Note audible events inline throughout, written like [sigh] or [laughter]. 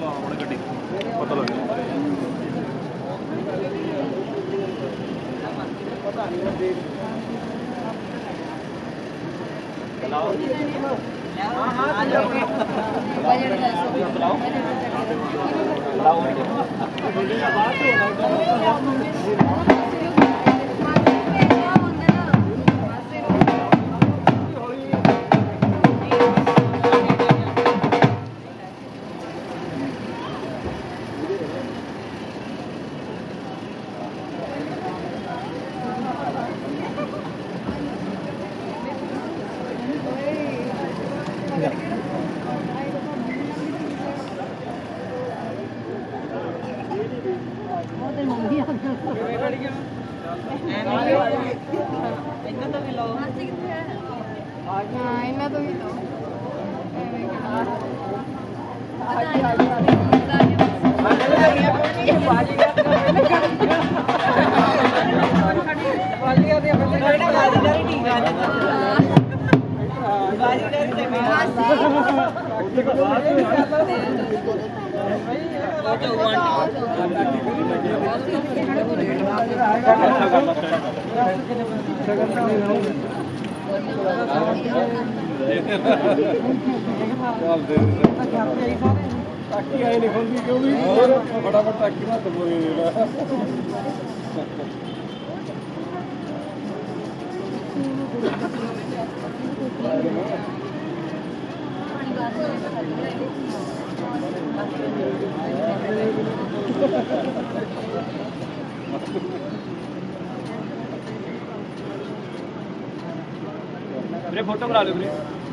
ਭਲਾ ਹੁਣ ਗੱਡੀ? ਪਤਾ ਲੱਗ ਪਤਾ ਨਹੀਂ ਦੇਖ ਚਲਾਓ ਹਾਂ ਹਾਂ ਚਲਾਓ ਚਲਾਓ ਚਲਾਓ ਬਾਅਦ ਤੋਂ Well, dude. ਟਾਕੀ ਆਈ ਨਹੀਂ ਖੁੱਲਦੀ ਕਿਉਂ ਵੀ ਫਟਾਫਟ ਟਾਕੀ ਨਾਲ ਤਬੋਰੀ ਦੇ ਲੈ ਵੀਰੇ ਫੋਟੋ ਕਰਾ ਲਿਓ ਵੀਰੇ।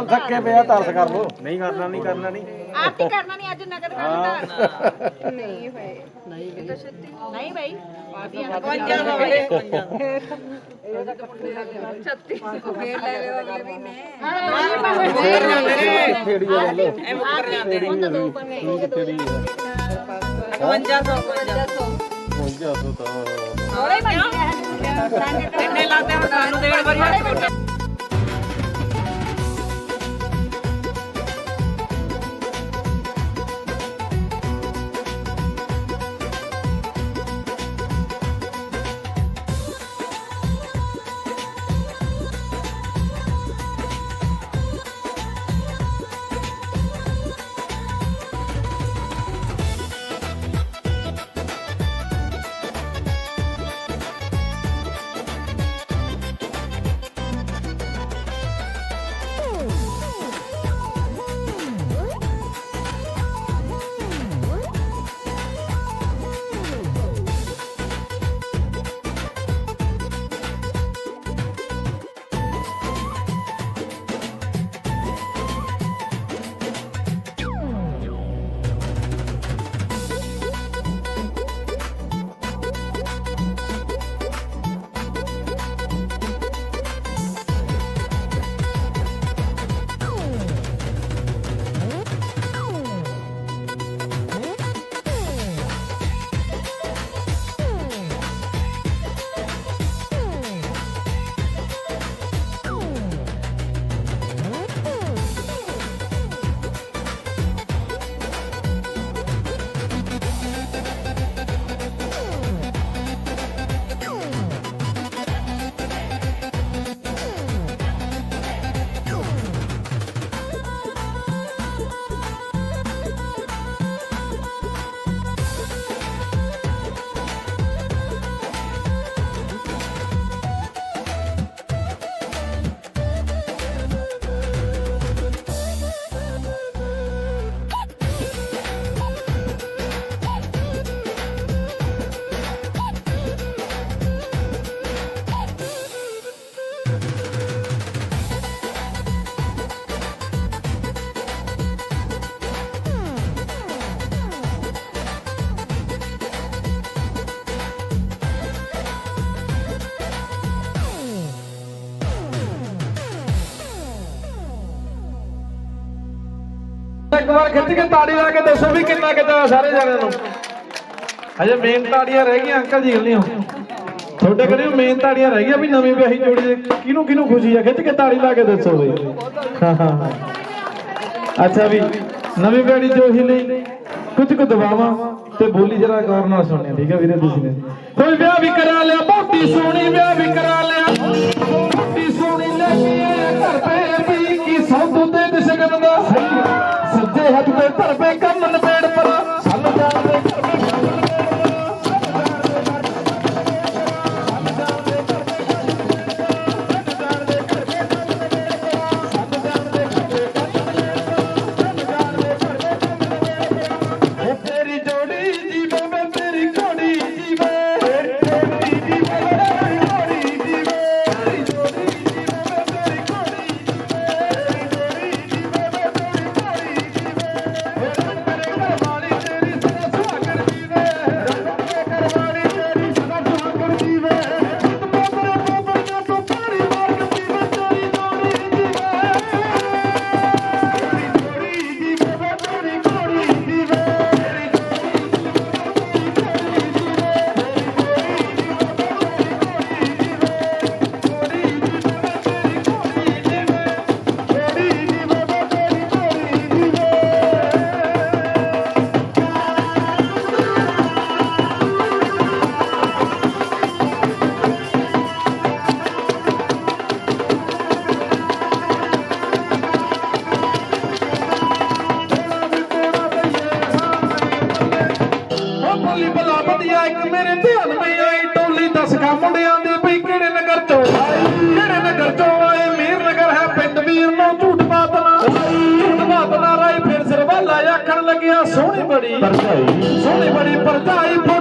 ਚੱਲ ਥੱਕੇ ਪਿਆ ਤਰਸ ਕਰ ਲੋ ਨਹੀਂ ਕਰਨਾ ਨਹੀਂ ਕਰਨਾ ਨਹੀਂ। ਆਪ ਹੀ ਕਰਨਾ ਨਹੀਂ ਅੱਜ ਨਗਰ ਕਰਨਾ ਨਹੀਂ ਹੋਏ। ਨਹੀਂ ਭਾਈ ਖੇੜੀ ਵੱਲ। ਹੁਣ ਤਾਂ ਦੋ ਪੰਨੇ ਖੇੜੀ 5500 ਪਹੁੰਚਿਆ ਸੋ ਤਾਂ। ਥੋੜੇ ਭਾਈ ਕਿੰਨੇ ਲੱਗਦੇ ਹੁਣ ਸਾਨੂੰ ਦੇਣ ਵਾਰੀ ਇੱਕ ਵਾਰ ਖਿੱਚ ਕੇ ਤਾੜੀ ਲਾ ਕੇ ਦੱਸੋ ਵੀ ਕਿੰਨਾ ਕਿੰਨਾ ਸਾਰੇ ਜਣਿਆਂ ਨੂੰ। ਹਜੇ ਮੇਨ ਤਾੜੀਆਂ ਰਹਿ ਗਈਆਂ, ਅੰਕਲ ਜੀ ਹੁਣੀ ਹੋ ਤੁਹਾਡੇ ਕਰੇ ਮੇਨ ਤਾੜੀਆਂ ਰਹਿ ਗਿਆ ਵੀ ਨਵੀਂ ਵਿਆਹੀ ਜੋੜੀ ਦੇ। ਕਿਹਨੂੰ ਕਿਹਨੂੰ ਖੁਸ਼ੀ ਆ? ਖਿੱਚ ਕੇ ਤਾੜੀ ਲਾ ਕੇ ਦੱਸੋ ਬਈ। [laughs] ਅੱਛਾ ਵੀ ਨਵੀਂ ਵਿਆਹੀ ਜੋੜੀ ਲਈ ਕੁਝ ਕੁ ਦਬਾਵਾਂ ਤੇ ਬੋਲੀ ਜਰਾ ਗੌਰ ਨਾਲ ਸੁਣਨੀ ਠੀਕ ਹੈ ਵੀਰੇ ਤੁਸੀਂ ਕੋਈ ਵਿਆਹ ਵੀ ਕਰਾ ਲਿਆ ਬਹੁਤੀ ਸੋਹਣੀ ਵਿਆਹ ਵੀ ਕਰਾ ਲਿਆ। ਬਹੁਤੀ ਸੋਹਣੀ ਲੱਗੀ ਘਰ ਪੈ ਵੀ ਕੀ ਸੌਦੂ ਤੇ ਦਿਸ਼ਗਨ ਦਾ ਸੱਜੇ ਹੱਥ ਤੇ ਧਰਪੇ ਕੰਮ ਨਪੇੜ ਪਰਾ Sony Buddy. Sony Buddy, Sony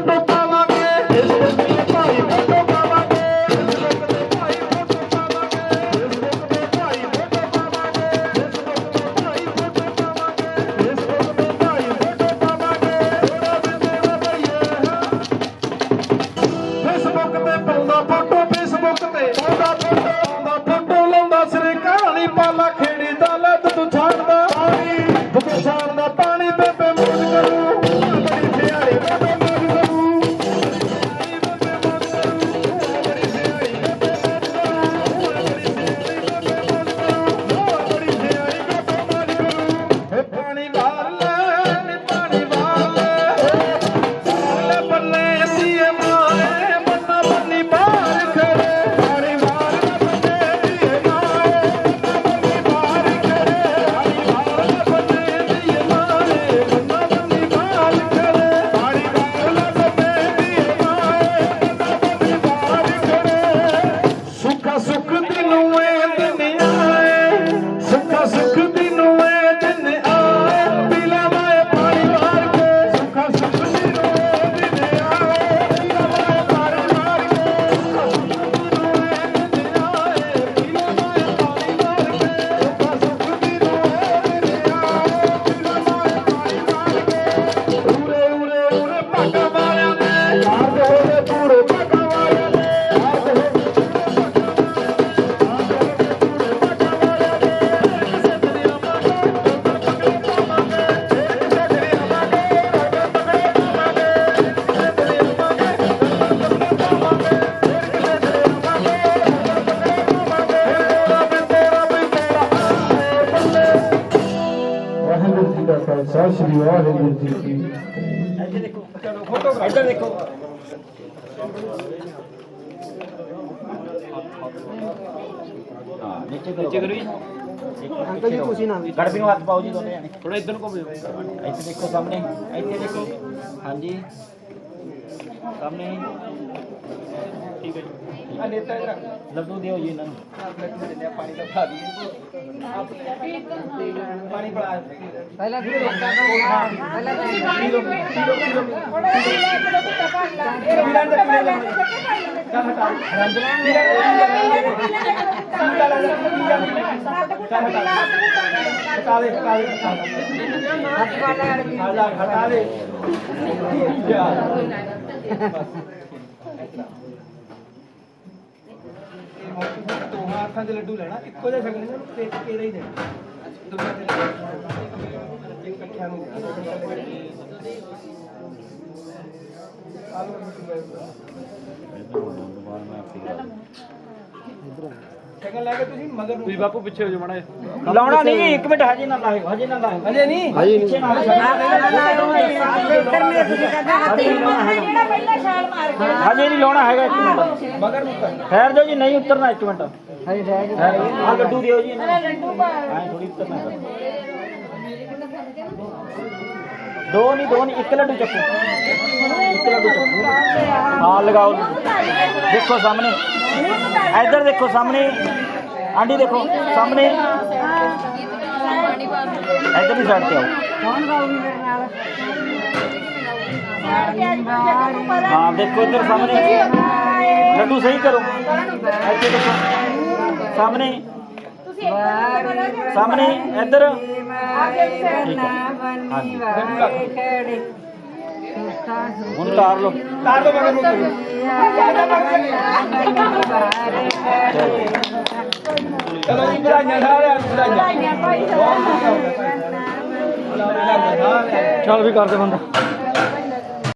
नीचे करो अंकल जी ਤੁਸੀਂ ਨਾ ਗੜਬੀ ਨੂੰ ਹੱਥ ਪਾਓ ਜੀ ਦੋਨੇ ਜਾਨੇ ਥੋੜਾ ਇਧਰ ਨੂੰ ਘੁੰਮ ਜਾਓ ਇੱਥੇ ਦੇਖੋ ਸਾਹਮਣੇ ਇੱਥੇ ਦੇਖੋ ਹਾਂਜੀ ਸਾਹਮਣੇ ਠੀਕ ਹੈ ਜੀ ਆ ਨੇਤਾ ਇਧਰ ਲੱਡੂ ਦਿਓ ਜੀ ਇਹਨਾਂ ਨੂੰ ਪਾਣੀ ਦਾ ਖਾ ਦਈਏ पानी पड़ा पहला पहला हटा दे। हटा दे बस ਪਰਾਤਾਂ ਦੇ ਲੱਡੂ ਲੈਣਾ ਇੱਕੋ ਜਿਹਾ ਛਕਣੇ ਨੇ ਤੇ ਕਿਹੜਾ ਹੀ ਦੇਣਾ। ਦੁੱਗਾ ਤੇ ਲੈਣਾ ਜੇ ਇਕੱਠਿਆਂ ਨੂੰ ਆਲੋ ਸ਼ਕਲ ਲੈ ਕੇ ਤੁਸੀਂ ਮਗਰ ਨੂੰ। ਤੁਸੀਂ ਬਾਪੂ ਪਿੱਛੇ ਹੋ ਜਾ ਮੜਾ ਲਾਉਣਾ ਨਹੀਂ 1 ਮਿੰਟ ਹਜੇ ਨਾ ਲਾਇਓ ਹਜੇ ਨਾ ਲਾਇਓ। ਹਜੇ ਨਹੀਂ? ਪਿੱਛੇ ਨਾ ਲਾਇਓ। ਇੱਧਰ ਮੇਰੇ ਤੁਸੀਂ ਕਹਿੰਦੇ ਜਿਹੜਾ ਪਹਿਲਾਂ ਛਾਲ ਮਾਰ ਗਿਆ ਹਜੇ ਨਹੀਂ ਲਾਉਣਾ। ਹੈਗਾ 1 ਮਿੰਟ। ਮਗਰ ਨੂੰ ਠਹਿਰ ਜਾਓ ਜੀ ਨਹੀਂ ਉਤਰਨਾ 1 ਮਿੰਟ। हाँ, हाँ, लड्डू दियो जी हाँ, दो नहीं दो नहीं एक लड्डू चक्को एक लड्डू चक्को हाँ लगाओ। देखो सामने। इधर देखो सामने। आंटी देखो सामने। इधर भी साइड पे आओ। हाँ देखो इधर सामने। लड्डू सही करो। ऐसे देखो। ਸਾਹਮਣੇ। ਸਾਹਮਣੇ ਇੱਧਰ। ਹੁਣ ਤਾਰ ਲਓ। ਤਾਰ ਲਓ ਮਗਰ ਨੂੰ। ਚਲੋ ਜੀ ਵਧਾਈਆਂ ਸਾਰਿਆਂ ਨੂੰ ਵਧਾਈਆਂ। ਚੱਲ ਵੀ ਕਰਦੇ ਬੰਦਾ।